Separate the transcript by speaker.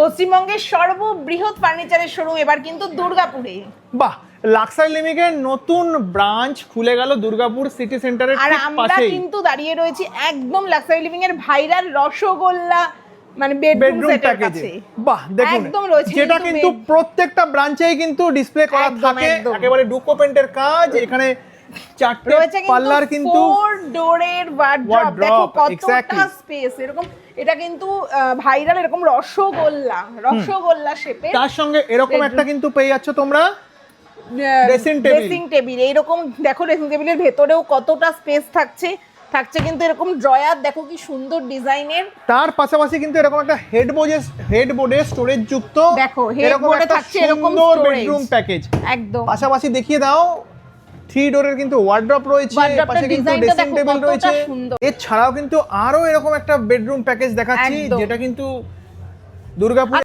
Speaker 1: পশ্চিমবঙ্গের সর্ববৃহৎ ফার্নিচারের শোরুম এবার কিন্তু দুর্গাপুরে।
Speaker 2: বাহ লাক্সারি লিমিকের নতুন ব্রাঞ্চ খুলে গেল দুর্গাপুর সিটি সেন্টারের
Speaker 1: আর আমরা কিন্তু দাঁড়িয়ে রয়েছি একদম লাক্সারি লিভিং এর ভাইরাল রসগোল্লা মানে বেডরুম
Speaker 2: প্যাকেজে
Speaker 1: কাছে।
Speaker 2: বাহ দেখুন যেটা
Speaker 1: কিন্তু
Speaker 2: প্রত্যেকটা ব্রাঞ্চেই কিন্তু ডিসপ্লে করা থাকে একেবারে ডুকো পেন্টের কাজ এখানে চারটে পাল্লার কিন্তু
Speaker 1: ফোর ডোরের ওয়ার্ড্রপ দেখো কতটা স্পেস এরকম এটা কিন্তু ভাইরাল এরকম রসগোল্লা রসগোল্লা
Speaker 2: তার সঙ্গে এরকম একটা কিন্তু পেয়ে যাচ্ছ তোমরা.
Speaker 1: ড্রেসিং টেবিল এইরকম দেখো ড্রেসিং টেবিলের ভেতরেও কতটা স্পেস থাকছে। থাকছে কিন্তু এরকম ড্রয়ার দেখো কি সুন্দর ডিজাইনের।
Speaker 2: তার পাশাপাশি কিন্তু এরকম একটা হেড বোর্ডে হেড বোর্ডে স্টোরেজ যুক্ত।
Speaker 1: দেখো, থাকছে এরকম
Speaker 2: সুন্দর বেডরুম প্যাকেজ
Speaker 1: একদম।
Speaker 2: পাশাপাশি দেখিয়ে দাও থ্রি ডোরের কিন্তু ওয়ার্ড্রপ রয়েছে পাশে কিন্তু ড্রেসিং টেবিল রয়েছে এছাড়াও কিন্তু আরও এরকম একটা বেডরুম প্যাকেজ দেখাচ্ছি। যেটা কিন্তু দুর্গাপুর